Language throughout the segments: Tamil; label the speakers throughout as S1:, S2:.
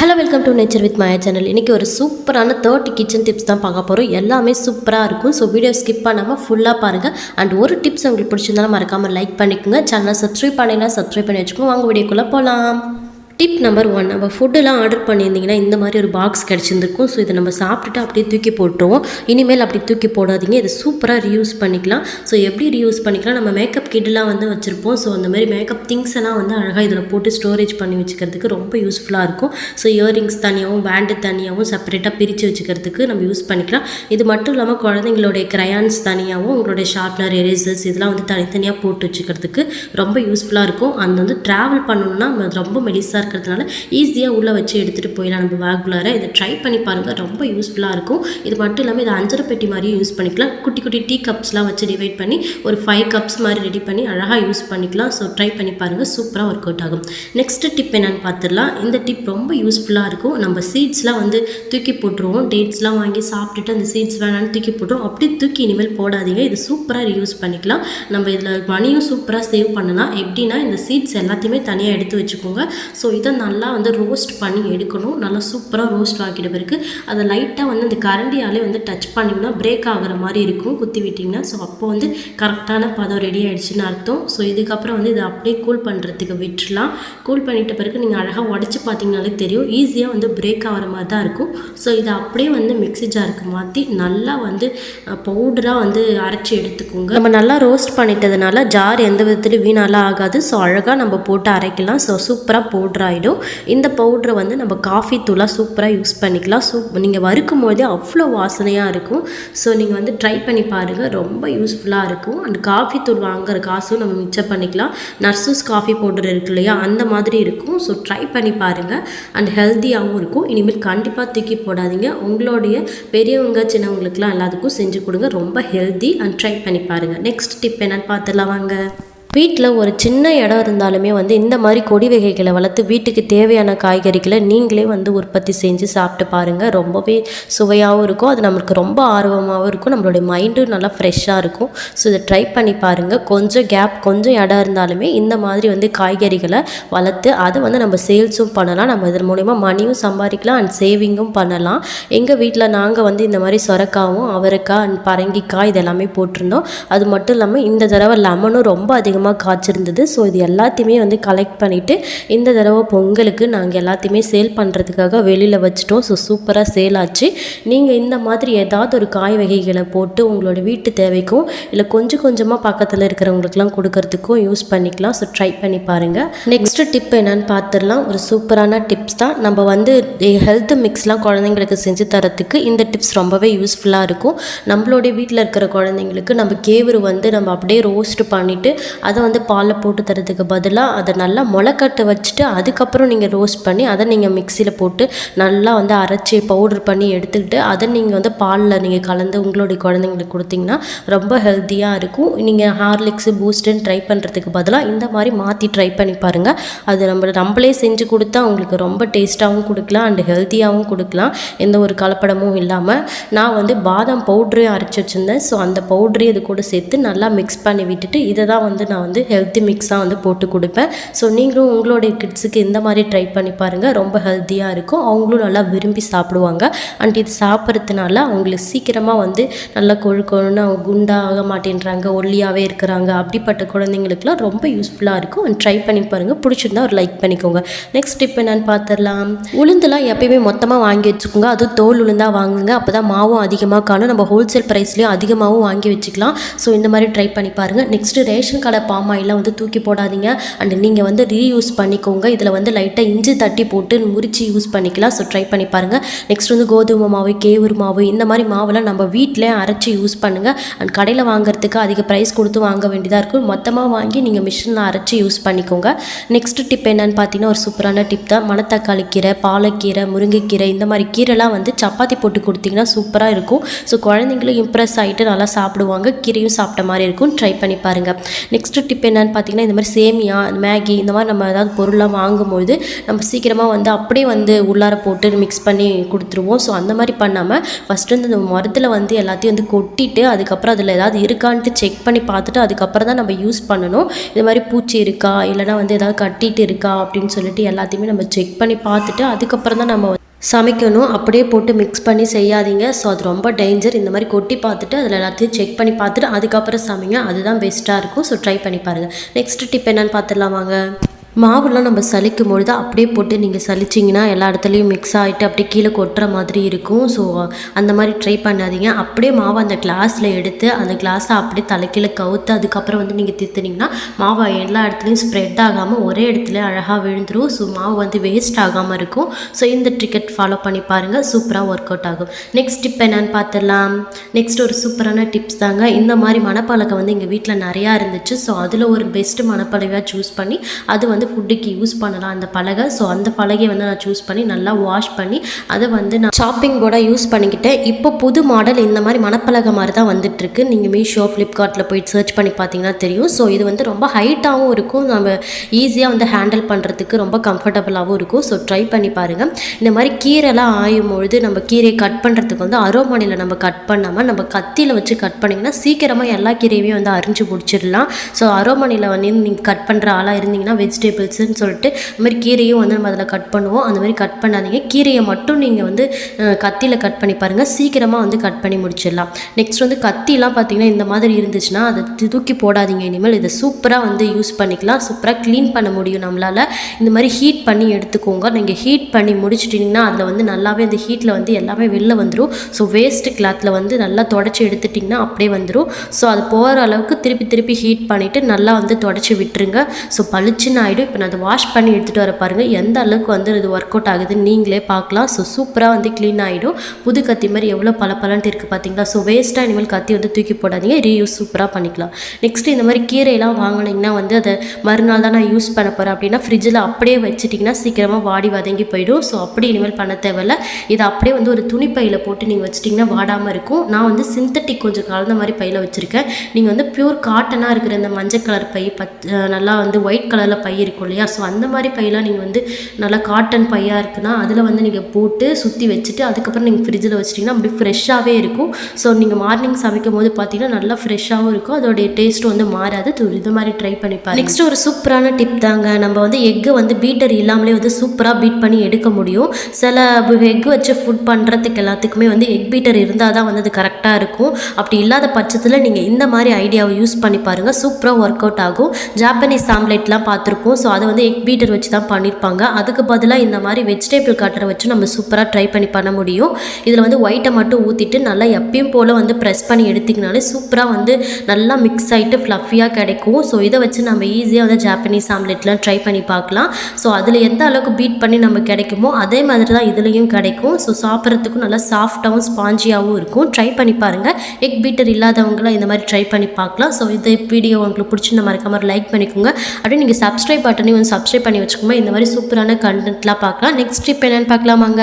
S1: Hello welcome to nature with Maya channel இன்றைக்கி ஒரு சூப்பரான தேர்ட்டி கிச்சன் டிப்ஸ் தான் பார்க்க போகிறோம் எல்லாமே சூப்பராக இருக்கும். ஸோ வீடியோ ஸ்கிப் பண்ணாமல் ஃபுல்லாக பாருங்கள் அண்ட் ஒரு டிப்ஸ் உங்களுக்கு பிடிச்சிருந்தாலும் மறக்காமல் லைக் பண்ணிக்கோங்க. சேனலை சப்ஸ்கிரைப் பண்ணினா சப்ஸ்கிரைப் பண்ணி வச்சுக்கோங்க. வாங்க வீடியோக்குள்ளே போகலாம் டிப் நம்பர் ஒன் நம்ம ஃபுட்டெல்லாம் ஆர்டர் பண்ணியிருந்தீங்கன்னா இந்த மாதிரி ஒரு பாக்ஸ் கிடச்சிருந்துருக்கும். ஸோ இதை நம்ம சாப்பிட்டுட்டு அப்படியே தூக்கி போட்டுருவோம். இனிமேல் அப்படி தூக்கி போடாதீங்க. இதை சூப்பராக ரீயூஸ் பண்ணிக்கலாம். ஸோ எப்படி ரீயூஸ் பண்ணிக்கலாம்? நம்ம மேக்கப் கிட்டெலாம் வந்து வச்சுருப்போம். ஸோ அந்த மாதிரி மேக்கப் திங்ஸ் எல்லாம் வந்து அழகாக இதில் போட்டு ஸ்டோரேஜ் பண்ணி வச்சுக்கிறதுக்கு ரொம்ப யூஸ்ஃபுல்லாக இருக்கும். ஸோ இயரிங்ஸ் தனியாகவும் பேண்டு தனியாகவும் செப்பரேட்டாக பிரித்து வச்சுக்கிறதுக்கு நம்ம யூஸ் பண்ணிக்கலாம். இது மட்டும் இல்லாமல் குழந்தைங்களுடைய க்ரையான்ஸ் தனியாகவும் உங்களுடைய ஷார்ப்னர் எரேசர்ஸ் இதெல்லாம் வந்து தனித்தனியாக போட்டு வச்சுக்கிறதுக்கு ரொம்ப யூஸ்ஃபுல்லாக இருக்கும். அந்த வந்து ட்ராவல் பண்ணணும்னா ரொம்ப மெலிசாக இருக்கிறதுனால ஈஸியாக உள்ளே வச்சு எடுத்துகிட்டு போயிடலாம் நம்ம பேக்குள்ளார இதை ட்ரை பண்ணி பாருங்கள் ரொம்ப யூஸ்ஃபுல்லாக இருக்கும். இது மட்டும் இல்லாமல் இதை அஞ்சரை பெட்டி மாதிரியும் யூஸ் பண்ணிக்கலாம். குட்டி குட்டி டீ கப்ஸ்லாம் வச்சு டிவைட் பண்ணி ஒரு ஃபைவ் கப்ஸ் மாதிரி ரெடி பண்ணி அழகாக யூஸ் பண்ணிக்கலாம். ஸோ ட்ரை பண்ணி பாருங்கள் சூப்பராக ஒர்க் அவுட் ஆகும். நெக்ஸ்ட் டிப் என்னென்னு பார்த்துடலாம் இந்த டிப் ரொம்ப யூஸ்ஃபுல்லாக இருக்கும். நம்ம சீட்ஸ்லாம் வந்து தூக்கி போட்டுருவோம். டேட்ஸ்லாம் வாங்கி சாப்பிட்டுட்டு அந்த சீட்ஸ் வேணான்னு தூக்கி போட்டுருவோம். அப்படி தூக்கி இனிமேல் போடாதீங்க. இது சூப்பராக யூஸ் பண்ணிக்கலாம். நம்ம இதில் மணியும் சூப்பராக சேவ் பண்ணலாம். எப்படின்னா இந்த சீட்ஸ் எல்லாத்தையுமே தனியாக எடுத்து வச்சுக்கோங்க. ஸோ இதை நல்லா வந்து ரோஸ்ட் பண்ணி எடுக்கணும். நல்லா சூப்பராக ரோஸ்ட் ஆக்கிட்ட பிறகு அதை லைட்டாக வந்து அந்த கரண்டியாலே வந்து டச் பண்ணிங்கன்னா பிரேக் ஆகிற மாதிரி இருக்கும். குத்தி விட்டிங்கன்னா ஸோ அப்போ வந்து கரெக்டான பதம் ரெடி ஆகிடுச்சின்னு அர்த்தம். ஸோ இதுக்கப்புறம் வந்து இதை அப்படியே கூல் பண்ணுறதுக்கு விட்டுலாம் கூல் பண்ணிட்ட பிறகு நீங்கள் அழகாக உடச்சி பார்த்தீங்கனாலே தெரியும். ஈஸியாக வந்து பிரேக் ஆகிற மாதிரி தான் இருக்கும். ஸோ இதை அப்படியே வந்து மிக்ஸி ஜாருக்கு மாற்றி நல்லா வந்து பவுடராக வந்து அரைச்சி எடுத்துக்கோங்க. நம்ம நல்லா ரோஸ்ட் பண்ணிட்டதுனால ஜார் எந்த விதத்துலையும் வீணாலாம் ஆகாது. ஸோ அழகாக நம்ம போட்டு அரைக்கலாம். ஸோ சூப்பராக பவுடராக ஆகிடும் இந்த பவுடரை வந்து நம்ம காஃபி தூளாக சூப்பராக யூஸ் பண்ணிக்கலாம். சூப் நீங்கள் வறுக்கும் போதே அவ்வளோ வாசனையாக இருக்கும். ஸோ நீங்கள் வந்து ட்ரை பண்ணி பாருங்கள் ரொம்ப யூஸ்ஃபுல்லாக இருக்கும். அண்ட் காஃபி தூள் வாங்குற காசும் நம்ம மிச்சம் பண்ணிக்கலாம். நர்சஸ் காஃபி பவுடர் இருக்கு இல்லையா? அந்த மாதிரி இருக்கும். ஸோ ட்ரை பண்ணி பாருங்கள் அண்ட் ஹெல்த்தியாகவும் இருக்கும். இனிமேல் கண்டிப்பாக தூக்கி போடாதீங்க. உங்களுடைய பெரியவங்க சின்னவங்களுக்குலாம் எல்லாத்துக்கும் செஞ்சு கொடுங்க. ரொம்ப ஹெல்த்தி அண்ட் ட்ரை பண்ணி பாருங்கள் நெக்ஸ்ட் டிப் என்னன்னு பார்த்துலாம் வாங்க. வீட்டில் ஒரு சின்ன இடம் இருந்தாலுமே வந்து இந்த மாதிரி கொடி வகைகளை வளர்த்து வீட்டுக்கு தேவையான காய்கறிகளை நீங்களே வந்து உற்பத்தி செஞ்சு சாப்பிட்டு பாருங்கள் ரொம்பவே சுவையாகவும் இருக்கும். அது நம்மளுக்கு ரொம்ப ஆர்வமாகவும் இருக்கும். நம்மளுடைய மைண்டும் நல்லா ஃப்ரெஷ்ஷாக இருக்கும். ஸோ இதை ட்ரை பண்ணி பாருங்கள் கொஞ்சம் கேப் கொஞ்சம் இடம் இருந்தாலுமே இந்த மாதிரி வந்து காய்கறிகளை வளர்த்து அதை வந்து நம்ம சேல்ஸும் பண்ணலாம். நம்ம இதன் மூலிமா மணியும் சம்பாதிக்கலாம் அண்ட் சேவிங்கும் பண்ணலாம். எங்கள் வீட்டில் நாங்கள் வந்து இந்த மாதிரி சொரக்காவும் அவரைக்காய் அண்ட் பரங்கிக்காய் இதெல்லாமே போட்டிருந்தோம். அது மட்டும் இல்லாமல் இந்த தடவை லெமனும் ரொம்ப அதிகம் அதிகமாக காய்ச்சிருந்தது. ஸோ இது எல்லாத்தையுமே வந்து கலெக்ட் பண்ணிவிட்டு இந்த தடவை பொங்கலுக்கு நாங்கள் எல்லாத்தையுமே சேல் பண்ணுறதுக்காக வெளியில் வச்சுட்டோம். ஸோ சூப்பராக சேல் ஆச்சு. நீங்கள் இந்த மாதிரி ஏதாவது ஒரு காய் வகைகளை போட்டு உங்களோட வீட்டு தேவைக்கும் இல்லை கொஞ்சம் கொஞ்சமாக பக்கத்தில் இருக்கிறவங்களுக்குலாம் கொடுக்கறதுக்கும் யூஸ் பண்ணிக்கலாம். ஸோ ட்ரை பண்ணி பாருங்கள் நெக்ஸ்ட் டிப் என்னன்னு பார்த்துடலாம் ஒரு சூப்பரான டிப்ஸ் தான். நம்ம வந்து eh, ஹெல்த் மிக்ஸ்லாம் குழந்தைங்களுக்கு செஞ்சு தரத்துக்கு இந்த டிப்ஸ் ரொம்பவே யூஸ்ஃபுல்லாக இருக்கும். நம்மளுடைய வீட்டில் இருக்கிற குழந்தைங்களுக்கு நம்ம கேவரு வந்து நம்ம அப்படியே ரோஸ்ட் பண்ணிவிட்டு அதை வந்து பாலில் போட்டு தரதுக்கு பதிலாக அதை நல்லா முளைக்கட்டு வச்சுட்டு அதுக்கப்புறம் நீங்கள் ரோஸ்ட் பண்ணி அதை நீங்கள் மிக்சியில் போட்டு நல்லா வந்து அரைச்சி பவுடர் பண்ணி எடுத்துக்கிட்டு அதை நீங்கள் வந்து பாலில் நீங்கள் கலந்து உங்களுடைய குழந்தைங்களுக்கு கொடுத்தீங்கன்னா ரொம்ப ஹெல்த்தியாக இருக்கும். நீங்கள் ஹார்லிக்ஸு பூஸ்ட்டுன்னு ட்ரை பண்ணுறதுக்கு பதிலாக இந்த மாதிரி மாற்றி ட்ரை பண்ணி பாருங்கள் அது நம்ம நம்மளே செஞ்சு கொடுத்தா உங்களுக்கு ரொம்ப டேஸ்ட்டாகவும் கொடுக்கலாம் அண்டு ஹெல்த்தியாகவும் கொடுக்கலாம். எந்த ஒரு கலப்படமும் இல்லாமல் நான் வந்து பாதாம் பவுட்ரையும் அரைச்சி வச்சுருந்தேன். ஸோ அந்த பவுட்ரையும் இது கூட சேர்த்து நல்லா மிக்ஸ் பண்ணி விட்டுட்டு இதை தான் வந்து நான் வந்து ஹெல்த்தி மிக்ஸாக வந்து போட்டு கொடுப்பேன். ஸோ நீங்களும் உங்களுடைய கிட்ஸுக்கு இந்த மாதிரி ட்ரை பண்ணி பாருங்கள் ரொம்ப ஹெல்த்தியாக இருக்கும். அவங்களும் நல்லா விரும்பி சாப்பிடுவாங்க. அண்ட் இது சாப்பிட்றதுனால அவங்களுக்கு சீக்கிரமாக வந்து நல்லா கொழு கொழுன்னு அவங்க குண்டாக மாட்டேன்றாங்க ஒல்லியாகவே இருக்கிறாங்க. அப்படிப்பட்ட குழந்தைங்களுக்குலாம் ரொம்ப யூஸ்ஃபுல்லாக இருக்கும். அண்ட் ட்ரை பண்ணி பாருங்கள் பிடிச்சிருந்தா ஒரு லைக் பண்ணிக்கோங்க. நெக்ஸ்ட் டிப் என்னன்னு பார்த்துடலாம். உளுந்துலாம் எப்பயுமே மொத்தமாக வாங்கி வச்சுக்கோங்க. அது தோல் உளுந்தாக வாங்குங்க. அப்போ தான் மாவும் அதிகமாக காணும். நம்ம ஹோல்சேல் ப்ரைஸ்லேயும் அதிகமாகவும் வாங்கி வச்சுக்கலாம். ஸோ இந்த மாதிரி ட்ரை பண்ணி பாருங்கள் நெக்ஸ்ட்டு ரேஷன் கடை பாம் ஆயிலாம் வந்து தூக்கி போடாதீங்க. அண்ட் நீங்கள் வந்து ரீயூஸ் பண்ணிக்கோங்க. இதில் வந்து லைட்டாக இஞ்சி தட்டி போட்டு முறிச்சு யூஸ் பண்ணிக்கலாம். ஸோ ட்ரை பண்ணி பாருங்கள் நெக்ஸ்ட் வந்து கோதுமை மாவு கேவுரு மாவு இந்த மாதிரி மாவுலாம் நம்ம வீட்டிலே அரைச்சி யூஸ் பண்ணுங்கள் அண்ட் கடையில் வாங்குறதுக்கு அதிக ப்ரைஸ் கொடுத்து வாங்க வேண்டியதாக இருக்கும். மொத்தமாக வாங்கி நீங்கள் மிஷினில் அரைச்சி யூஸ் பண்ணிக்கோங்க. நெக்ஸ்ட் டிப் என்னன்னு பார்த்தீங்கன்னா ஒரு சூப்பரான டிப் தான். மணத்தக்காளி கீரை பாலக்கீரை முருங்கைக்கீரை இந்த மாதிரி கீரைலாம் வந்து சப்பாத்தி போட்டு கொடுத்தீங்கன்னா சூப்பராக இருக்கும். ஸோ குழந்தைங்களும் இம்ப்ரெஸ் ஆகிட்டு நல்லா சாப்பிடுவாங்க. கீரையும் சாப்பிட்ட மாதிரி இருக்கும். ட்ரை பண்ணி பாருங்கள் நெக்ஸ்ட் நெக்ஸ்ட் டிப் என்னன்னு பார்த்தீங்கன்னா இந்த மாதிரி சேமியா மேகி இந்த மாதிரி நம்ம ஏதாவது பொருள்லாம் வாங்கும்போது நம்ம சீக்கிரமாக வந்து அப்படியே வந்து உள்ளார போட்டு மிக்ஸ் பண்ணி கொடுத்துருவோம். ஸோ அந்த மாதிரி பண்ணாமல் ஃபஸ்ட்டு வந்து இந்த மரத்தில் வந்து எல்லாத்தையும் வந்து கொட்டிட்டு அதுக்கப்புறம் அதில் ஏதாவது இருக்கான்ட்டு செக் பண்ணி பார்த்துட்டு அதுக்கப்புறம் தான் நம்ம யூஸ் பண்ணணும். இது மாதிரி பூச்சி இருக்கா? இல்லைனா வந்து ஏதாவது கட்டிட்டு இருக்கா? அப்படின்னு சொல்லிட்டு எல்லாத்தையுமே நம்ம செக் பண்ணி பார்த்துட்டு அதுக்கப்புறம் தான் நம்ம சமைக்கணும். அப்படியே போட்டு மிக்ஸ் பண்ணி செய்யாதீங்க. ஸோ அது ரொம்ப டேஞ்சர் இந்த மாதிரி கொட்டி பார்த்துட்டு அதில் எல்லாத்தையும் செக் பண்ணி பார்த்துட்டு அதுக்கப்புறம் சமைங்க. அதுதான் பெஸ்ட்டாக இருக்கும். ஸோ ட்ரை பண்ணி பாருங்கள் நெக்ஸ்ட் டிப் என்னென்னு பார்த்துடலாம் வாங்க மாவுலாம் நம்ம சலிக்கும் பொழுது அப்படியே போட்டு நீங்கள் சலிச்சிங்கன்னா எல்லா இடத்துலையும் மிக்ஸ் ஆகிட்டு அப்படியே கீழே கொட்டுற மாதிரி இருக்கும். ஸோ அந்த மாதிரி ட்ரை பண்ணாதீங்க. அப்படியே மாவை அந்த கிளாஸில் எடுத்து அந்த கிளாஸை அப்படியே தலைக்கீழே கவுத்து அதுக்கப்புறம் வந்து நீங்கள் தித்துனீங்கன்னா மாவை எல்லா இடத்துலையும் ஸ்ப்ரெட் ஆகாமல் ஒரே இடத்துல அழகாக விழுந்துரும். ஸோ மாவு வந்து வேஸ்ட் ஆகாமல் இருக்கும். ஸோ இந்த ட்ரிக்கெட் ஃபாலோ பண்ணி பாருங்கள் சூப்பராக ஒர்க் அவுட் ஆகும். நெக்ஸ்ட் டிப் என்னன்னு பார்த்துடலாம். நெக்ஸ்ட் ஒரு சூப்பரான டிப்ஸ் தாங்க. இந்த மாதிரி மணப்பலகை வந்து எங்கள் வீட்டில் நிறையா இருந்துச்சு. ஸோ அதில் ஒரு பெஸ்ட்டு மணப்பலகையாக சூஸ் பண்ணி அது வந்து ஃபுட்டுக்கு யூஸ் பண்ணலாம் அந்த பலகை. ஸோ அந்த பலகையை வந்து நான் சூஸ் பண்ணி நல்லா வாஷ் பண்ணி அதை வந்து நான் ஷாப்பிங் போர்டாக யூஸ் பண்ணிக்கிட்டேன் இப்போ புது மாடல் இந்த மாதிரி மணப்பலகை மாதிரி தான் வந்துட்டுருக்கு. நீங்கள் மீஷோ ஃப்ளிப்கார்ட்டில் போயிட்டு சர்ச் பண்ணி பார்த்தீங்கன்னா தெரியும். ஸோ இது வந்து ரொம்ப ஹைட்டாகவும் இருக்கும். நம்ம ஈஸியாக வந்து ஹேண்டில் பண்ணுறதுக்கு ரொம்ப கம்ஃபர்டபுளாகவும் இருக்கும். ஸோ ட்ரை பண்ணி பாருங்கள் இந்த மாதிரி கீரைலாம் ஆயும் பொழுது நம்ம கீரையை கட் பண்ணுறதுக்கு வந்து அரோமணியில் நம்ம கட் பண்ணாமல் நம்ம கத்தியில் வச்சு கட் பண்ணிங்கன்னா சீக்கிரமாக எல்லா கீரையுமே வந்து அரிஞ்சு முடிச்சிடலாம். ஸோ அரோமணியில் வந்து நீங்கள் கட் பண்ணுற ஆளாக இருந்தீங்கன்னா வெஜிடபிள்ஸ்னு சொல்லிட்டு இந்த மாதிரி கீரையும் வந்து நம்ம அதில் கட் பண்ணுவோம். அந்த மாதிரி கட் பண்ணாதீங்க. கீரையை மட்டும் நீங்கள் வந்து கத்தியில் கட் பண்ணி பாருங்கள் சீக்கிரமாக வந்து கட் பண்ணி முடிச்சிடலாம். நெக்ஸ்ட் வந்து கத்திலாம் பார்த்தீங்கன்னா இந்த மாதிரி இருந்துச்சுன்னா அதை தூக்கி போடாதீங்க இனிமேல். இதை சூப்பராக வந்து யூஸ் பண்ணிக்கலாம். சூப்பராக க்ளீன் பண்ண முடியும் நம்மளால். இந்த மாதிரி ஹீட் பண்ணி எடுத்துக்கோங்க. நீங்கள் ஹீட் பண்ணி முடிச்சிட்டிங்கன்னா அதில் வந்து நல்லாவே அந்த ஹீட்டில் வந்து எல்லாமே வெளில வந்துடும் ஸோ வேஸ்ட்டு கிளாத்தில் வந்து நல்லா தொடச்சி எடுத்துட்டிங்கன்னா அப்படியே வந்துடும் ஸோ அது போகிற அளவுக்கு திருப்பி திருப்பி ஹீட் பண்ணிவிட்டு நல்லா வந்து தொடச்சி விட்டுருங்க. ஸோ பளிச்சுன்னு ஆகிடும் இப்போ நான் அதை வாஷ் பண்ணி எடுத்துகிட்டு வர பாருங்கள் எந்த அளவுக்கு வந்து இது ஒர்க் அவுட் ஆகுதுன்னு நீங்களே பார்க்கலாம். ஸோ சூப்பராக வந்து க்ளீன் ஆகிடும் புது கத்தி மாதிரி எவ்வளோ பல பலன்ட்டு இருக்குது பார்த்தீங்களா ஸோ வேஸ்ட்டாக இனிமேல் கத்தி வந்து தூக்கி போடாதீங்க. ரீயூஸ் சூப்பராக பண்ணிக்கலாம். நெக்ஸ்ட் இந்த மாதிரி கீரையெல்லாம் வாங்கினீங்கன்னா வந்து அதை மறுநாள் தான் நான் யூஸ் பண்ண போகிறேன் அப்படின்னா ஃப்ரிட்ஜில் அப்படியே வச்சுட்டிங்கன்னா சீக்கிரமாக வாடி வதங்கி போயிடும். ஸோ அப்படி இனிமேல் பண்ண தேவையில்ல. இதை அப்படியே வந்து ஒரு துணி பையில் போட்டு நீங்கள் வச்சிட்டிங்கன்னா வாடாமல் இருக்கும். நான் வந்து சிந்தட்டிக் கொஞ்சம் கலந்த மாதிரி பையில் வச்சுருக்கேன். நீங்கள் வந்து பியூர் காட்டனாக இருக்கிற இந்த மஞ்சள் கலர் பை பத் நல்லா வந்து ஒயிட் கலரில் பை இருக்கும் இல்லையா? ஸோ அந்த மாதிரி பையெல்லாம் நீங்கள் வந்து நல்லா காட்டன் பையாக இருக்குன்னா அதில் வந்து நீங்கள் போட்டு சுற்றி வச்சுட்டு அதுக்கப்புறம் நீங்கள் ஃப்ரிட்ஜில் வச்சிட்டிங்கன்னா அப்படி ஃப்ரெஷ்ஷாகவே இருக்கும். ஸோ நீங்கள் மார்னிங் சமைக்கும் போது பார்த்தீங்கன்னா நல்லா ஃப்ரெஷ்ஷாகவும் இருக்கும். அதோடைய டேஸ்ட்டும் வந்து மாறாது. இது மாதிரி ட்ரை பண்ணி பாருங்க. நெக்ஸ்ட் ஒரு சூப்பரான டிப் தாங்க. நம்ம வந்து எக்கு வந்து பீட்டர் இல்லாமலே வந்து சூப்பராக பீட் பண்ணி எடுக்க முடியும். சில எக் வச்சு ஃபுட் பண்ணுறதுக்கு எல்லாத்துக்குமே வந்து எக் பீட்டர் இருந்தால் தான் வந்து அது கரெக்டாக இருக்கும். அப்படி இல்லாத பட்சத்தில் நீங்கள் இந்த மாதிரி ஐடியாவை யூஸ் பண்ணி பாருங்கள் சூப்பராக ஒர்க் அவுட் ஆகும். ஜாப்பனீஸ் ஆம்லெட்லாம் பார்த்துருப்போம் ஸோ அதை வந்து எக் பீட்டர் வச்சு தான் பண்ணியிருப்பாங்க அதுக்கு பதிலாக இந்த மாதிரி வெஜிடேபிள் கட்டரை வச்சு நம்ம சூப்பராக ட்ரை பண்ணி பண்ண முடியும். இதில் வந்து ஒயிட்டை மட்டும் ஊற்றிட்டு நல்லா எப்பயும் போல் வந்து ப்ரெஸ் பண்ணி எடுத்திங்கனாலே சூப்பராக வந்து நல்லா மிக்ஸ் ஆகிட்டு ஃப்ளஃபியாக கிடைக்கும். ஸோ இதை வச்சு நம்ம ஈஸியாக வந்து ஜாப்பனீஸ் ஆம்லெட்லாம் ட்ரை பண்ணி பார்க்கலாம். ஸோ அதில் எந்த அளவுக்கு பீட் பண்ணி நம்ம கிடைக்குமோ அதே மாதிரி தான் இதுலேயும் கிடைக்கும். ஸோ சாப்பிட்றதுக்கும் நல்லா சாஃப்டாகவும் ஸ்பாஞ்சியாகவும் இருக்கும். ட்ரை பண்ணி பாருங்கள் எக் பீட்டர் இல்லாதவங்களாம் இந்த மாதிரி ட்ரை பண்ணி பார்க்கலாம். ஸோ இந்த வீடியோ உங்களுக்கு பிடிச்சிருந்த மறக்காமல் லைக் பண்ணிக்கோங்க. அப்படியே நீங்கள் சப்ஸ்கிரைப் பட்டனையும் வந்து சப்ஸ்கிரைப் பண்ணி வச்சுக்கோங்க. இந்த மாதிரி சூப்பரான கண்டென்ட்லாம் பார்க்கலாம். நெக்ஸ்ட் டிப் என்னென்னு பார்க்கலாமாங்க?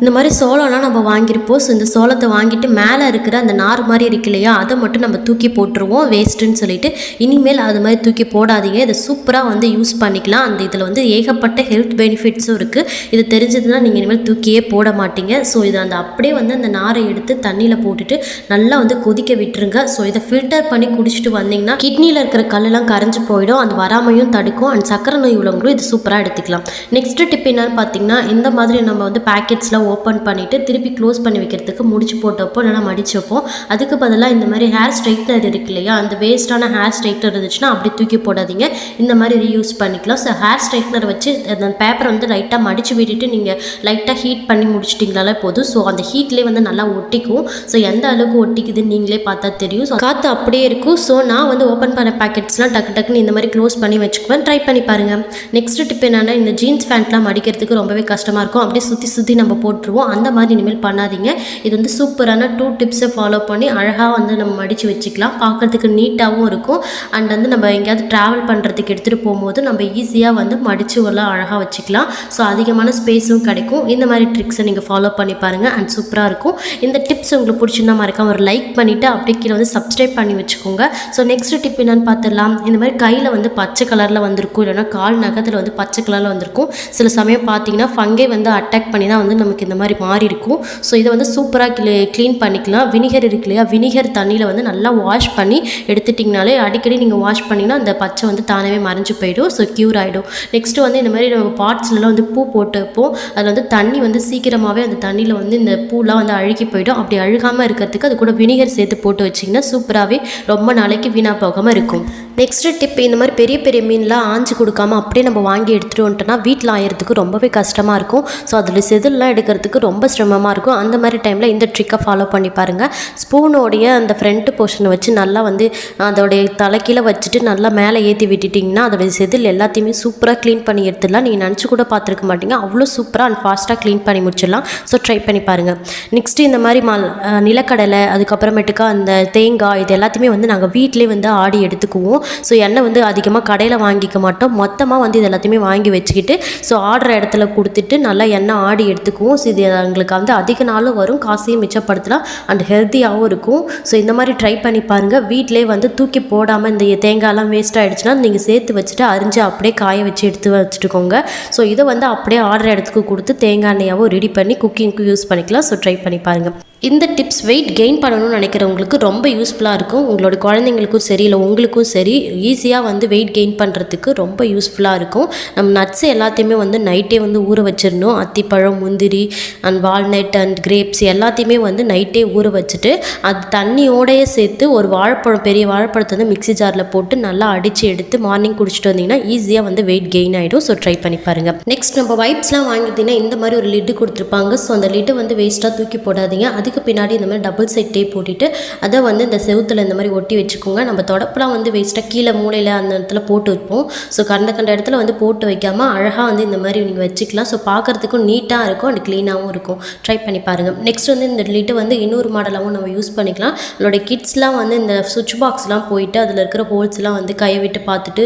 S1: இந்த மாதிரி சோளம்லாம் நம்ம வாங்கியிருப்போம். ஸோ இந்த சோளத்தை வாங்கிட்டு மேலே இருக்கிற அந்த நார் மாதிரி இருக்கு இல்லையா அதை மட்டும் நம்ம தூக்கி போட்டுருவோம். வேஸ்ட்டுன்னு சொல்லிட்டு. இனிமேல் அது மாதிரி தூக்கி போடாதீங்க. இதை சூப்பராக வந்து யூஸ் பண்ணிக்கலாம். அந்த இதில் வந்து ஏகப்பட்ட ஹெல்த் பெனிஃபிட்ஸும் இருக்குது இது தெரிஞ்சதுன்னா நீங்கள் இனிமேல் தூக்கியே போட மாட்டீங்க. ஸோ இதை அந்த அப்படியே வந்து அந்த நாரை எடுத்து தண்ணியில் போட்டுட்டு நல்லா வந்து கொதிக்க விட்டுருங்க. ஸோ இதை ஃபில்டர் பண்ணி குடிச்சிட்டு வந்தீங்கன்னா கிட்னியில் இருக்கிற கல்லெல்லாம் கரைஞ்சி போயிடும். அது வராமையும் தடுக்கும். அண்ட் சக்கரை சக்கரை நோய் உள்ளவங்களும் இது சூப்பராக எடுத்துக்கலாம். நெக்ஸ்ட் டிப் என்னன்னு பார்த்தீங்கன்னா இந்த மாதிரி நம்ம வந்து பேக்கெட்ஸ்லாம் ஓப்பன் பண்ணிவிட்டு திருப்பி க்ளோஸ் பண்ணி வைக்கிறதுக்கு முடிச்சு போட்டப்போ இல்லைனா மடிச்சப்போ அதுக்கு பதிலாக இந்த மாதிரி ஹேர் ஸ்ட்ரைட்னர் இருக்கு இல்லையா? அந்த வேஸ்ட்டான ஹேர் ஸ்ட்ரைட்னர் இருந்துச்சுன்னா அப்படி தூக்கி போடாதீங்க. இந்த மாதிரி ரீயூஸ் பண்ணிக்கலாம். ஸோ ஹேர் ஸ்ட்ரைட்னர் வச்சு அந்த பேப்பரை வந்து லைட்டாக மடிச்சு விட்டுட்டு நீங்கள் லைட்டாக ஹீட் பண்ணி முடிச்சிட்டிங்களாலே போதும். ஸோ அந்த ஹீட்லேயே வந்து நல்லா ஒட்டிக்கும். ஸோ எந்த அளவுக்கு ஒட்டிக்குதுன்னு நீங்களே பார்த்தா தெரியும். ஸோ காற்று அப்படியே இருக்கும். ஸோ நான் வந்து ஓப்பன் பண்ண பேக்கெட்ஸ்லாம் டக்கு டக்குன்னு இந்த மாதிரி க்ளோஸ் பண்ணி வச்சுக்குவேன். ட்ரை பண்ணி பாருங்க. பாருங்கள் நெக்ஸ்ட் டிப் என்னென்னா இந்த ஜீன்ஸ் பேண்ட்லாம் மடிக்கிறதுக்கு ரொம்பவே கஷ்டமாக இருக்கும். அப்படியே சுற்றி சுற்றி நம்ம போட்டுருவோம். அந்த மாதிரி இனிமேல் பண்ணாதீங்க. இது வந்து சூப்பரான டூ டிப்ஸை ஃபாலோ பண்ணி அழகாக வந்து நம்ம மடித்து வச்சுக்கலாம். பார்க்குறதுக்கு நீட்டாகவும் இருக்கும். அண்ட் வந்து நம்ம எங்கேயாவது ட்ராவல் பண்ணுறதுக்கு எடுத்துகிட்டு போகும்போது நம்ம ஈஸியாக வந்து மடித்து எல்லாம் அழகாக வச்சுக்கலாம். ஸோ அதிகமான ஸ்பேஸும் கிடைக்கும். இந்த மாதிரி ட்ரிக்ஸை நீங்கள் ஃபாலோ பண்ணி பாருங்கள் அண்ட் சூப்பராக இருக்கும். இந்த டிப்ஸ் உங்களுக்கு பிடிச்சிருந்தா மறக்காம ஒரு லைக் பண்ணிவிட்டு அப்படியே கீழே வந்து சப்ஸ்கிரைப் பண்ணி வச்சுக்கோங்க. ஸோ நெக்ஸ்ட் டிப் என்னென்னு பார்த்துடலாம். இந்த மாதிரி கையில் வந்து பச்சை கலரில் வந்திருக்கும். இல்லைன்னா கால் நகத்தில் வந்து பச்சை கலரில் வந்திருக்கும். சில சமயம் பார்த்தீங்கன்னா ஃபங்கை வந்து அட்டாக் பண்ணி தான் வந்து நமக்கு இந்த மாதிரி மாறி இருக்கும் ஸோ இதை வந்து சூப்பராக க்ளீ க்ளீன் பண்ணிக்கலாம். வினிகர் இருக்கு இல்லையா? வினிகர் தண்ணியில் வந்து நல்லா வாஷ் பண்ணி எடுத்துட்டிங்கனாலே அடிக்கடி நீங்கள் வாஷ் பண்ணிங்கன்னா அந்த பச்சை வந்து தானாகவே மறைஞ்சு போயிடும். ஸோ க்யூர் ஆகிடும் நெக்ஸ்ட்டு வந்து இந்த மாதிரி நம்ம பாட்ஸ்லலாம் வந்து பூ போட்டு வைப்போம். அதில் வந்து தண்ணி வந்து சீக்கிரமாகவே அந்த தண்ணியில் வந்து இந்த பூலாம் வந்து அழுகி போயிடும். அப்படி அழுகாமல் இருக்கிறதுக்கு அது கூட வினிகர் சேர்த்து போட்டு வச்சிங்கன்னா சூப்பராகவே ரொம்ப நாளைக்கு வீணாக போகாமல் இருக்கும். நெக்ஸ்ட்டு டிப் இந்த மாதிரி பெரிய பெரிய மீன்லாம் ஆஞ்சு கொடுக்காம அப்படியே நம்ம வாங்கி எடுத்துகிட்டு வந்துட்டோம்னா வீட்டில் ஆயிரத்துக்கு ரொம்பவே கஷ்டமாக இருக்கும். ஸோ அதில் செதில்லாம் எடுக்கிறதுக்கு ரொம்ப சிரமமாக இருக்கும். அந்த மாதிரி டைமில் இந்த ட்ரிக்கை ஃபாலோ பண்ணி பாருங்கள் ஸ்பூனோடைய அந்த ஃப்ரண்ட் போர்ஷனை வச்சு நல்லா வந்து அதோடைய தலைக்கீழ வச்சுட்டு நல்லா மேலே ஏற்றி விட்டுட்டிங்கன்னா அதோடைய செதில் எல்லாத்தையுமே சூப்பராக க்ளீன் பண்ணி எடுத்துடலாம். நீங்கள் நினச்சி கூட பார்த்துருக்க மாட்டீங்க. அவ்வளோ சூப்பராக அண்ட் ஃபாஸ்ட்டாக க்ளீன் பண்ணி முடிச்சிடலாம். ஸோ ட்ரை பண்ணி பாருங்கள் நெக்ஸ்ட்டு இந்த மாதிரி மல் நிலக்கடலை அதுக்கப்புறமேட்டுக்கா அந்த தேங்காய் இது எல்லாத்தையுமே வந்து நாங்கள் வீட்டிலே வந்து ஆடி எடுத்துக்குவோம். ஸோ எண்ணெய் வந்து அதிகமாக கடையில் வாங்கிக்க மாட்டோம். மொத்தமாக வந்து இது எல்லாத்தையுமே வாங்கி வச்சுக்கிட்டு ஸோ ஆடுற இடத்துல கொடுத்துட்டு நல்லா எண்ணெய் ஆடி எடுத்துக்குவோம். ஸோ இது எங்களுக்கு வந்து அதிக நாளும் வரும். காசையும் மிச்சப்படுத்தலாம். அண்ட் ஹெல்த்தியாகவும் இருக்கும். ஸோ இந்த மாதிரி ட்ரை பண்ணி பாருங்கள் வீட்டிலே வந்து தூக்கி போடாமல் இந்த தேங்காயெல்லாம் வேஸ்ட் ஆகிடுச்சுன்னா நீங்கள் சேர்த்து வச்சுட்டு அரிஞ்சு அப்படியே காய வச்சு எடுத்து வச்சுட்டுக்கோங்க. ஸோ இதை வந்து அப்படியே ஆடுற இடத்துக்கு கொடுத்து தேங்காய் எண்ணெயாகவும் ரெடி பண்ணி குக்கிங்க்கு யூஸ் பண்ணிக்கலாம். ஸோ ட்ரை பண்ணி பாருங்கள் இந்த டிப்ஸ் வெயிட் கெயின் பண்ணணும்னு நினைக்கிறவங்களுக்கு ரொம்ப யூஸ்ஃபுல்லாக இருக்கும். உங்களோட குழந்தைங்களுக்கும் சரி இல்லை உங்களுக்கும் சரி ஈஸியாக வந்து வெயிட் கெயின் பண்ணுறதுக்கு ரொம்ப யூஸ்ஃபுல்லாக இருக்கும். நம்ம நட்ஸ் எல்லாத்தையுமே வந்து நைட்டே வந்து ஊற வச்சிடணும். அத்திப்பழம் முந்திரி அண்ட் வால்நட் அண்ட் கிரேப்ஸ் எல்லாத்தையுமே வந்து நைட்டே ஊற வச்சுட்டு அது தண்ணியோடையே சேர்த்து ஒரு வாழைப்பழம் பெரிய வாழைப்பழத்தை வந்து மிக்ஸி ஜாரில் போட்டு நல்லா அடித்து எடுத்து மார்னிங் குடிச்சிட்டு வந்தீங்கன்னா ஈஸியாக வந்து வெயிட் கெயின் ஆகிடும் ஸோ ட்ரை பண்ணி பாருங்கள் நெக்ஸ்ட் நம்ம வைப்ஸ்லாம் வாங்கிட்டீங்கன்னா இந்த மாதிரி ஒரு லிட்டு கொடுத்துருப்பாங்க. ஸோ அந்த லிட்டு வந்து வேஸ்ட்டாக தூக்கி போடாதீங்க. அதுக்கு பின்னாடி இந்த மாதிரி டபுள் சைட் டேப் போட்டுட்டு அதை வந்து இந்த செவுத்துல இந்த மாதிரி ஒட்டி வச்சுக்கோங்க. நம்ம தொடப்பெலாம் வந்து வேஸ்ட்டாக கீழே மூலையில் அந்த இடத்துல போட்டு வைப்போம். ஸோ கண்ட கண்ட இடத்துல வந்து போட்டு வைக்காமல் அழகாக வந்து இந்த மாதிரி நீங்கள் வச்சுக்கலாம். ஸோ பார்க்குறதுக்கும் நீட்டாக இருக்கும் அண்ட் க்ளீனாகவும் இருக்கும். ட்ரை பண்ணி பாருங்கள் நெக்ஸ்ட் வந்து இந்த லிட்டு வந்து இன்னொரு மாடலாகவும் நம்ம யூஸ் பண்ணிக்கலாம். நம்மளோட கிட்ஸ்லாம் வந்து இந்த சுவிட்ச் பாக்ஸ்லாம் போயிட்டு அதில் இருக்கிற ஹோல்ஸ்லாம் வந்து கையை விட்டு பார்த்துட்டு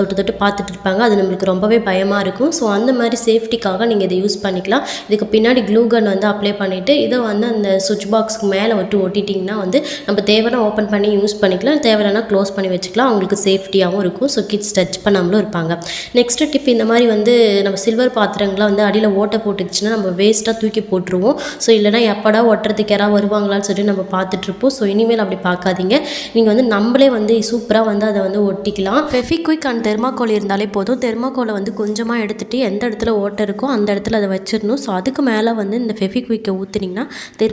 S1: தொட்டு தொட்டு பார்த்துட்டு இருப்பாங்க. அது நம்மளுக்கு ரொம்பவே பயமாக இருக்கும். ஸோ அந்த மாதிரி சேஃப்டிக்காக நீங்கள் இதை யூஸ் பண்ணிக்கலாம். இதுக்கு பின்னாடி க்ளூ கன் வந்து அப்ளை பண்ணிவிட்டு இதை வந்து அந்த சுவிட்ச் பாக்ஸ்க்கு மேலே விட்டு ஒட்டிட்டிங்கன்னா வந்து நம்ம தேவைன்னா ஓப்பன் பண்ணி யூஸ் பண்ணிக்கலாம். தேவைன்னா க்ளோஸ் பண்ணி வச்சுக்கலாம். அவங்களுக்கு சேஃப்டியாகவும் இருக்கும். ஸோ கிட்ஸ் டச் பண்ணாமலும் இருப்பாங்க. நெக்ஸ்ட் டிப் இந்த மாதிரி வந்து நம்ம சில்வர் பாத்திரங்கள்லாம் வந்து அடியில் ஓட்டை போட்டுச்சுன்னா நம்ம வேஸ்ட்டாக தூக்கி போட்டுருவோம். ஸோ இல்லைனா எப்படா ஒட்டுறதுக்கு யாராவது வருவாங்களான்னு சொல்லிட்டு நம்ம பார்த்துட்ருப்போம் ஸோ இனிமேல் அப்படி பார்க்காதீங்க நீங்கள் வந்து நம்மளே வந்து சூப்பராக வந்து அதை வந்து ஒட்டிக்கலாம். ஃபெஃபிக்விக் அண்ட் தெர்மாக்கோல் இருந்தாலே போதும். தெர்மாக்கோலை வந்து கொஞ்சமாக எடுத்துகிட்டு எந்த இடத்துல ஓட்டை இருக்கோ அந்த இடத்துல அதை வச்சிடணும். ஸோ அதுக்கு மேலே வந்து இந்த ஃபெஃபிக்விக்கை ஊற்றுனீங்கன்னா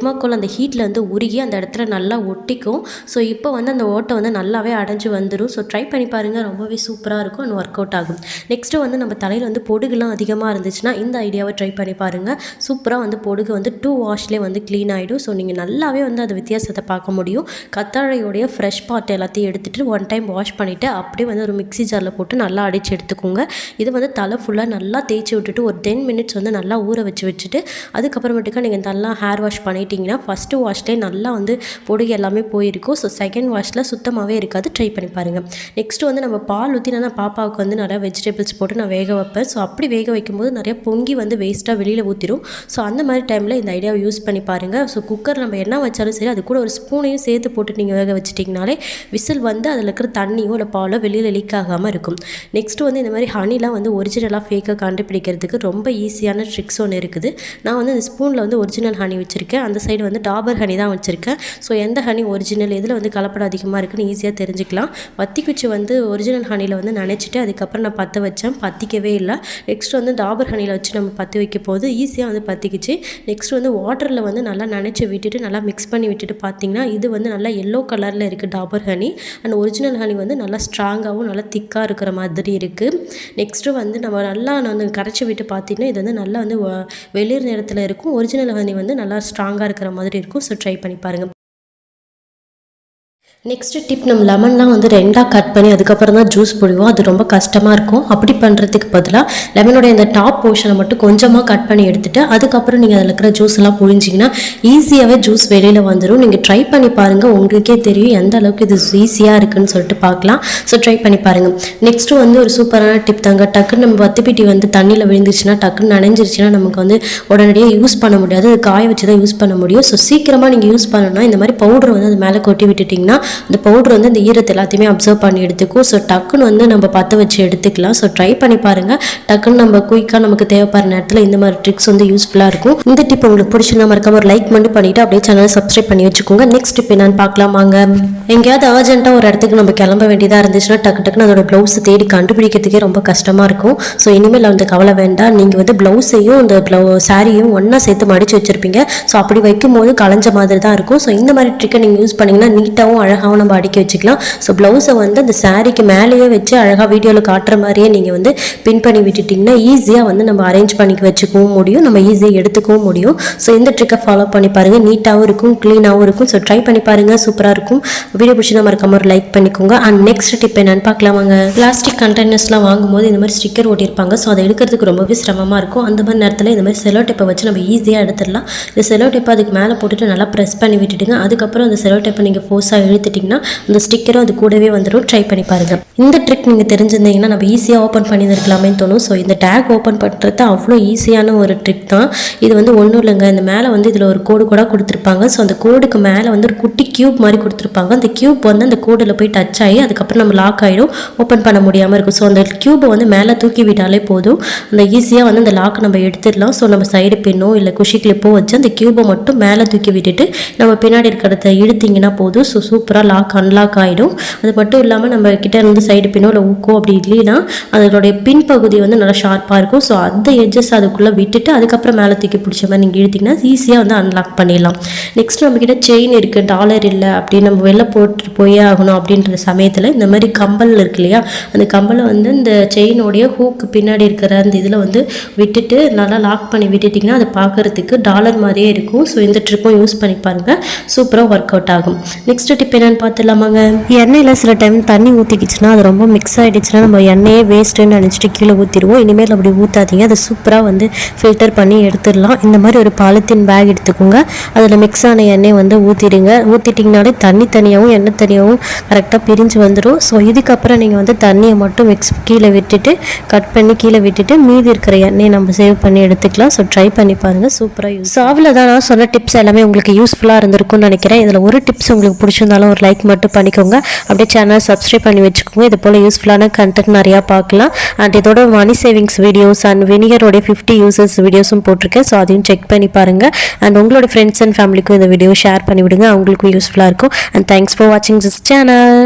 S1: தெர்மாக்கோல் அந்த ஹீட்டில் வந்து உருகி அந்த இடத்துல நல்லா ஒட்டிக்கும். ஸோ இப்போ வந்து அந்த ஓட்டை வந்து நல்லாவே அடைஞ்சு வந்துடும் ஸோ ட்ரை பண்ணி பாருங்கள் ரொம்பவே சூப்பராக இருக்கும் அண்ட் ஒர்க் அவுட் ஆகும். நெக்ஸ்ட்டு வந்து நம்ம தலையில் வந்து பொடுகுலாம் அதிகமாக இருந்துச்சுன்னா இந்த ஐடியாவை ட்ரை பண்ணி பாருங்கள் சூப்பராக வந்து பொடுகு வந்து டூ வாஷ்லேயே வந்து க்ளீன் ஆகிடும் ஸோ நீங்கள் நல்லாவே வந்து அது வித்தியாசத்தை பார்க்க முடியும். கத்தாழையோடைய ஃப்ரெஷ் பார்ட் எல்லாத்தையும் எடுத்துகிட்டு ஒன் டைம் வாஷ் பண்ணிவிட்டு அப்படியே வந்து ஒரு மிக்ஸி ஜாரில் போட்டு நல்லா அடித்து எடுத்துக்கோங்க. இது வந்து தலை ஃபுல்லாக நல்லா தேய்ச்சி விட்டுட்டு ஒரு டென் மினிட்ஸ் வந்து நல்லா ஊற வச்சு வச்சுட்டு அதுக்கப்புறமேட்டுக்கா நீங்கள் நல்லா ஹேர் வாஷ் பண்ணிட்டீங்கன்னா ஃபஸ்ட்டு வாஷ்லேயே நல்லா வந்து பொடுகு எல்லாமே போயிருக்கும். ஸோ செகண்ட் வாஷில் சுத்தமாகவே இருக்காது. ட்ரை பண்ணி பாருங்கள் நெக்ஸ்ட்டு வந்து நம்ம பால் ஊற்றி நான் பாப்பாவுக்கு வந்து நிறையா வெஜிடபிள்ஸ் போட்டு நான் வேக வைப்பேன். ஸோ அப்படி வேக வைக்கும்போது நிறைய பொங்கி வந்து வேஸ்ட்டாக வெளியில் ஊற்றிடும் ஸோ அந்த மாதிரி டைமில் இந்த ஐடியாவை யூஸ் பண்ணி பாருங்கள் ஸோ குக்கர் நம்ம என்ன வச்சாலும் சரி அது கூட ஒரு ஸ்பூனையும் சேர்த்து போட்டு நீங்கள் வேக வச்சிட்டிங்கனாலே விசில் வந்து அதில் இருக்கிற தண்ணியோ இல்லை பாலோ வெளியில் லீக் ஆகாமல் இருக்கும். நெக்ஸ்ட்டு வந்து இந்த மாதிரி ஹனிலாம் வந்து ஒரிஜினலாக ஃபேக்காக கண்டுபிடிக்கிறதுக்கு ரொம்ப ஈஸியான ட்ரிக்ஸ் ஒன்று இருக்குது. நான் வந்து இந்த ஸ்பூனில் வந்து ஒரிஜினல் ஹனி வச்சுருக்கேன். அந்த சைடு வந்து டாபர் ஹனி தான் வச்சுருக்கேன். ஸோ எந்த ஹனி ஒரிஜினல் எதில் வந்து கலப்படம் அதிகமாக இருக்குன்னு ஈஸியாக தெரிஞ்சுக்கலாம். பத்தி குச்சி வந்து ஒரிஜினல் ஹனியில் வந்து நினச்சிட்டு அதுக்கப்புறம் நான் பற்ற வச்சேன். பற்றிக்கவே இல்லை. நெக்ஸ்ட் வந்து டாபர் ஹனியில் வச்சு நம்ம பற்றி வைக்க போது ஈஸியாக வந்து பற்றிக்கிச்சு நெக்ஸ்ட் வந்து வாட்டரில் வந்து நல்லா நினச்சி விட்டுட்டு நல்லா மிக்ஸ் பண்ணி விட்டுட்டு பார்த்தீங்கன்னா இது வந்து நல்லா எல்லோ கலரில் இருக்குது Dabur honey and original honey வந்து நல்லா ஸ்ட்ராங்காகவும் நல்லா திக்காக இருக்கிற மாதிரி இருக்குது நெக்ஸ்ட்டு வந்து நம்ம நல்லா வந்து கரைச்சி விட்டு பார்த்தீங்கன்னா இது வந்து நல்லா வந்து வெளிர் நேரத்தில் இருக்கும். ஒரிஜினல் ஹனி வந்து நல்லா ஸ்ட்ராங்காக இருக்கிற மாதிரி இருக்கும். ஸோ ட்ரை பண்ணி பாருங்கள் நெக்ஸ்ட் டிப் நம்ம லெமன்லாம் வந்து ரெண்டாக கட் பண்ணி அதுக்கப்புறம் தான் ஜூஸ் பிடிவோம். அது ரொம்ப கஷ்டமாக இருக்கும். அப்படி பண்ணுறதுக்கு பதிலாக லெமனோட இந்த டாப் போர்ஷனை மட்டும் கொஞ்சமாக கட் பண்ணி எடுத்துகிட்டு அதுக்கப்புறம் நீங்கள் அதில் இருக்கிற ஜூஸ் எல்லாம் புழிஞ்சிங்கன்னா ஈஸியாகவே ஜூஸ் வெளியில் வந்துடும் நீங்கள் ட்ரை பண்ணி பாருங்கள் உங்களுக்கே தெரியும் எந்த அளவுக்கு இது ஈஸியாக இருக்குன்னு சொல்லிட்டு பார்க்கலாம். ஸோ ட்ரை பண்ணி பாருங்கள் நெக்ஸ்ட்டு வந்து ஒரு சூப்பரான டிப் தாங்க. டக்குன்னு நம்ம வத்துப்பிட்டி வந்து தண்ணியில் விழுந்துச்சுன்னா டக்குன்னு நனைஞ்சிருச்சுன்னா நமக்கு வந்து உடனடியாக யூஸ் பண்ண முடியாது. அது காய வச்சு தான் யூஸ் பண்ண முடியும். ஸோ சீக்கிரமாக நீங்கள் யூஸ் பண்ணணும்னா இந்த மாதிரி பவுடர் வந்து அது மேலே கொட்டி விட்டுட்டிங்கன்னா இந்த பவுடர் வந்து இந்த ஈரத்தை எல்லாத்தையுமே அப்சர்வ் பண்ணி எடுத்துக்கும் ஸோ டக்குன்னு வந்து நம்ம பற்ற வச்சு எடுத்துக்கலாம். ஸோ ட்ரை பண்ணி பாருங்கள் டக்குன்னு நம்ம குயிக்காக நமக்கு தேவைப்படுற நேரத்தில் இந்த மாதிரி ட்ரிக்ஸ் வந்து யூஸ்ஃபுல்லாக இருக்கும். இந்த டிப் உங்களுக்கு பிடிச்சிருந்தா மறக்காம ஒரு லைக் மட்டும் பண்ணிவிட்டு அப்படியே சேனலை சப்ஸ்கிரைப் பண்ணி வச்சுக்கோங்க. நெக்ஸ்ட் டிப் என்னன்னு பார்க்கலாமாங்க? எங்கேயாவது அர்ஜென்ட்டாக ஒரு இடத்துக்கு நம்ம கிளம்ப வேண்டியதாக இருந்துச்சுன்னா டக்கு டக்குன்னு அதோட ப்ளவுஸ் தேடி கண்டுபிடிக்கிறதுக்கே ரொம்ப கஷ்டமாக இருக்கும். ஸோ இனிமேல் அந்த கவலை வேண்டாம். நீங்கள் வந்து ப்ளவுஸையும் இந்த ப்ளவு சாரியும் ஒன்றா சேர்த்து மடித்து வச்சுருப்பீங்க. ஸோ அப்படி வைக்கும்போது கலைஞ்ச மாதிரி தான் இருக்கும். ஸோ இந்த மாதிரி ட்ரிக்கை நீங்கள் யூஸ் பண்ணிங்கன்னா நீட்டாகவும் அழகாக அழகாக நம்ம அடுக்கி வச்சுக்கலாம். ஸோ ப்ளவுஸை வந்து அந்த சாரீக்கு மேலேயே வச்சு அழகாக வீடியோவில் காட்டுற மாதிரியே நீங்கள் வந்து பின் பண்ணி விட்டுட்டிங்கன்னா ஈஸியாக வந்து நம்ம அரேஞ்ச் பண்ணி வச்சுக்கவும் முடியும். நம்ம ஈஸியாக எடுத்துக்கவும் முடியும். ஸோ இந்த ட்ரிக்கை ஃபாலோ பண்ணி பாருங்கள் நீட்டாகவும் இருக்கும் க்ளீனாகவும் இருக்கும். ஸோ ட்ரை பண்ணி பாருங்கள் சூப்பராக இருக்கும். வீடியோ பிடிச்சி மறக்காம ஒரு லைக் பண்ணிக்கோங்க. அண்ட் நெக்ஸ்ட் டிப் என்னன்னு பார்க்கலாமாங்க? பிளாஸ்டிக் கண்டெய்னர்ஸ்லாம் வாங்கும்போது இந்த மாதிரி ஸ்டிக்கர் ஓட்டியிருப்பாங்க. ஸோ அதை எடுக்கிறதுக்கு ரொம்பவே சிரமமாக இருக்கும். அந்த மாதிரி நேரத்தில் இந்த மாதிரி செலோ டேப்பை வச்சு நம்ம ஈஸியாக எடுத்துடலாம். இந்த செலோ டேப்பை அதுக்கு மேலே போட்டுட்டு நல்லா ப்ரெஸ் பண்ணி விட்டுட்டுங்க அதுக்கப்புறம் அந்த செலோ டேப்பை நீங்கள் ஃபோர்ஸாக சேர்த்துட்டிங்கன்னா அந்த ஸ்டிக்கரும் அது கூடவே வந்துடும் ட்ரை பண்ணி பாருங்கள் இந்த ட்ரிக் நீங்கள் தெரிஞ்சிருந்தீங்கன்னா நம்ம ஈஸியாக ஓப்பன் பண்ணியிருக்கலாமே தோணும். ஸோ இந்த டேக் ஓப்பன் பண்ணுறது அவ்வளோ ஈஸியான ஒரு ட்ரிக் தான். இது வந்து ஒன்றும் இல்லைங்க. இந்த மேலே வந்து இதில் ஒரு கோடு கூட கொடுத்துருப்பாங்க. ஸோ அந்த கோடுக்கு மேலே வந்து ஒரு குட்டி கியூப் மாதிரி கொடுத்துருப்பாங்க. அந்த கியூப் வந்து அந்த கோடில் போய் டச் ஆகி அதுக்கப்புறம் நம்ம லாக் ஆகிடும் ஓப்பன் பண்ண முடியாமல் இருக்கும். ஸோ அந்த கியூபை வந்து மேலே தூக்கி விட்டாலே போதும். அந்த ஈஸியாக வந்து அந்த லாக் நம்ம எடுத்துடலாம். ஸோ நம்ம சைடு பின்னோ இல்லை குஷி கிளிப்போ வச்சு அந்த கியூபை மட்டும் மேலே தூக்கி விட்டுட்டு நம்ம பின்னாடி இருக்கிறத இழுத்திங்கன்னா போதும். ஸோ சூப்பராக லாக் அன்லாக் ஆகிடும் அது மட்டும் இல்லாமல் நம்ம கிட்ட இருந்து சைடு பின்னோ இல்லை ஊக்கோ அப்படி இல்லைன்னா அதனுடைய பின்பகுதி வந்து நல்லா ஷார்ப்பாக இருக்கும். ஸோ அந்த எட்ஜஸ் அதுக்குள்ளே விட்டுட்டு அதுக்கப்புறம் மேலே தூக்கி பிடிச்ச மாதிரி நீங்கள் இழுத்திங்கன்னா ஈஸியாக வந்து அன்லாக் பண்ணிடலாம். நெக்ஸ்ட் நம்மக்கிட்ட செயின் இருக்குது டாலர் இல்லை அப்படின்னு நம்ம வெளில போட்டு போயே ஆகணும் அப்படின்ற சமயத்தில் இந்த மாதிரி கம்பல் இருக்கு இல்லையா? அந்த கம்பலை வந்து இந்த செயினோடைய ஹூக்கு பின்னாடி இருக்கிற அந்த இதில் வந்து விட்டுட்டு நல்லா லாக் பண்ணி விட்டுட்டிங்கன்னா அது பார்க்குறதுக்கு டாலர் மாதிரியே இருக்கும். ஸோ இந்த ட்ரிப்பும் யூஸ் பண்ணி பாருங்கள் சூப்பராக ஒர்க் அவுட் ஆகும் நெக்ஸ்ட் டிப் என்னென்னு பார்த்துலாமாங்க எண்ணெயில் சில டைம் தண்ணி ஊற்றிக்கிச்சுன்னா அது ரொம்ப மிக்ஸ் ஆகிடுச்சுன்னா நம்ம எண்ணெயே வேஸ்ட்டுன்னு நினச்சிட்டு கீழே ஊற்றிடுவோம் இனிமேல் அப்படி ஊற்றாதீங்க அதை சூப்பராக வந்து ஃபில்டர் பண்ணி எடுத்துடலாம். இந்த மாதிரி ஒரு பாலித்தீன் பேக் எடுத்துக்கோங்க. அதில் மிக்ஸ் ஆன எண்ணெய் வந்து ஊற்றிடுங்க ஊற்றிட்டிங்கனாலே தண்ணி தனியாகவும் எண்ணெய் தனியாகவும் கரெக்டாக பிரிஞ்சு வந்துடும் ஸோ இதுக்கப்புறம் நீங்கள் வந்து தண்ணியை மட்டும் மிக்ஸ் கீழே விட்டுட்டு கட் பண்ணி கீழே விட்டுட்டு மீதி இருக்கிற எண்ணெயை நம்ம சேவ் பண்ணி எடுத்துக்கலாம். ஸோ ட்ரை பண்ணி பாருங்கள் சூப்பராக யூஸ் ஸோ தான் நான் சொன்ன டிப்ஸ் எல்லாமே உங்களுக்கு யூஸ்ஃபுல்லாக இருந்திருக்கும்னு நினைக்கிறேன். இதில் ஒரு டிப்ஸ் உங்களுக்கு பிடிச்சிருந்தாலும் ஒரு லைக் மட்டும் பண்ணிக்கோங்க. அப்படியே சேனல் சப்ஸ்கிரைப் பண்ணி வச்சுக்கோங்க. இது போல் யூஸ்ஃபுல்லான கண்டென்ட் நிறையா பார்க்கலாம். அண்ட் இதோட மணி சேவிங்ஸ் வீடியோஸ் அண்ட் வினிகரோடைய ஃபிஃப்டி யூசர்ஸ் வீடியோஸும் போட்டிருக்கேன். ஸோ அதையும் செக் பண்ணி பாருங்கள் அண்ட் உங்களோட ஃப்ரெண்ட்ஸ் அண்ட் ஃபேமிலிக்கும் இந்த வீடியோ ஷேர் பண்ணி விடுங்க அவங்களுக்கும் யூஸ்ஃபுல்லாக இருக்கும். அண்ட் தேங்க்ஸ் ஃபார் வாட்சிங் திஸ் சேனல்